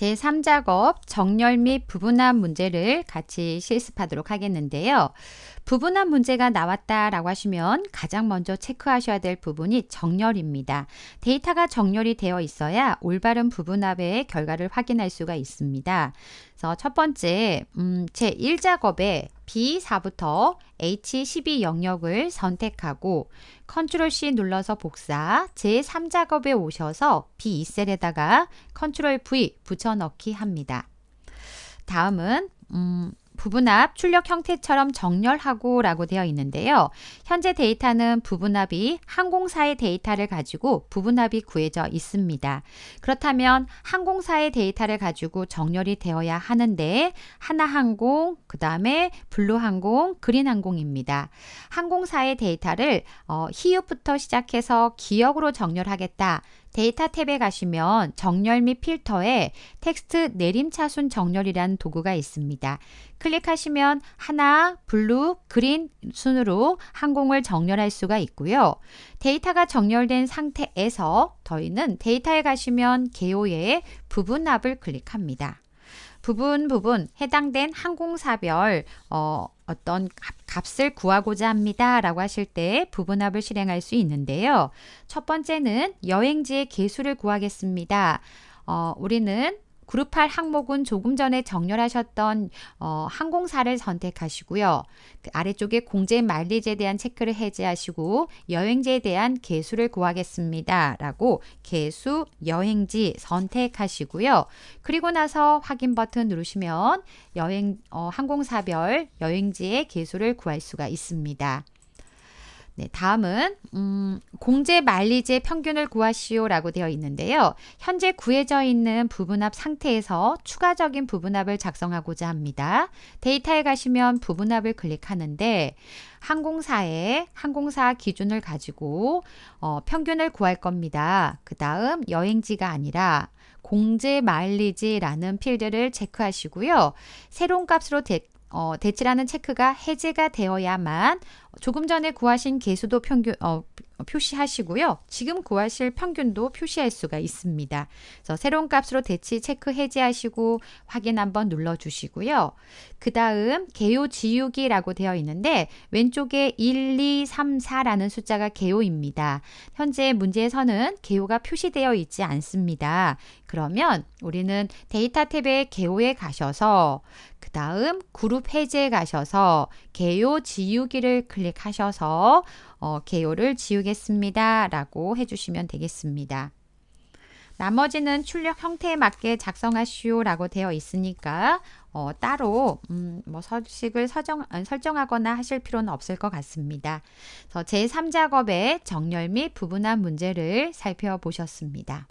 제3작업 정렬 및 부분합 문제를 같이 실습하도록 하겠는데요. 부분합 문제가 나왔다 라고 하시면 가장 먼저 체크하셔야 될 부분이 정렬입니다. 데이터가 정렬이 되어 있어야 올바른 부분합의 결과를 확인할 수가 있습니다. 그래서 첫 번째 음, 제1작업에 B4부터 H12 영역을 선택하고 컨트롤 C 눌러서 복사 제3작업에 오셔서 B2셀에다가 컨트롤 V 붙여넣기 합니다. 다음은 음, 부분합 출력 형태처럼 정렬하고 라고 되어 있는데요. 현재 데이터는 부분합이 항공사의 데이터를 가지고 부분합이 구해져 있습니다. 그렇다면 항공사의 데이터를 가지고 정렬이 되어야 하는데 하나항공, 그 다음에 블루항공, 그린항공입니다. 항공사의 데이터를 어, 히읗부터 시작해서 기억으로 정렬하겠다. 데이터 탭에 가시면 정렬 및 필터에 텍스트 내림차순 정렬이라는 도구가 있습니다. 클릭하시면 하나, 블루, 그린 순으로 항공을 정렬할 수가 있고요. 데이터가 정렬된 상태에서 저희는 데이터에 가시면 개요의 부분합을 클릭합니다. 부분 부분 해당된 항공사별 어, 어떤 값을 구하고자 합니다. 라고 하실 때 부분합을 실행할 수 있는데요. 첫 번째는 여행지의 개수를 구하겠습니다. 어, 우리는 그룹 8 항목은 조금 전에 정렬하셨던 어, 항공사를 선택하시고요. 그 아래쪽에 공제 마일리지에 대한 체크를 해제하시고 여행지에 대한 개수를 구하겠습니다. 라고 개수 여행지 선택하시고요. 그리고 나서 확인 버튼 누르시면 여행 어, 항공사별 여행지의 개수를 구할 수가 있습니다. 네, 다음은 음, 공제 말리지의 평균을 구하시오라고 되어 있는데요. 현재 구해져 있는 부분합 상태에서 추가적인 부분합을 작성하고자 합니다. 데이터에 가시면 부분합을 클릭하는데 항공사의 항공사 기준을 가지고 어, 평균을 구할 겁니다. 그 다음 여행지가 아니라 공제 마일리지라는 필드를 체크하시고요. 새로운 값으로 대, 어, 대치라는 체크가 해제가 되어야만 조금 전에 구하신 개수도 평균 어, 표시하시고요. 지금 구하실 평균도 표시할 수가 있습니다. 그래서 새로운 값으로 대치 체크 해제하시고 확인 한번 눌러주시고요. 그 다음 개요 지우기라고 되어 있는데 왼쪽에 1, 2, 3, 4라는 숫자가 개요입니다. 현재 문제에서는 개요가 표시되어 있지 않습니다. 그러면 우리는 데이터 탭에 개요에 가셔서 그 다음 그룹 해제에 가셔서 개요 지우기를 클릭하셔서 어, 개요를 지우겠습니다. 라고 해주시면 되겠습니다. 나머지는 출력 형태에 맞게 작성하시오 라고 되어 있으니까 어, 따로 음, 뭐 서식을 서정, 설정하거나 하실 필요는 없을 것 같습니다. 제3작업의 정렬 및 부분한 문제를 살펴보셨습니다.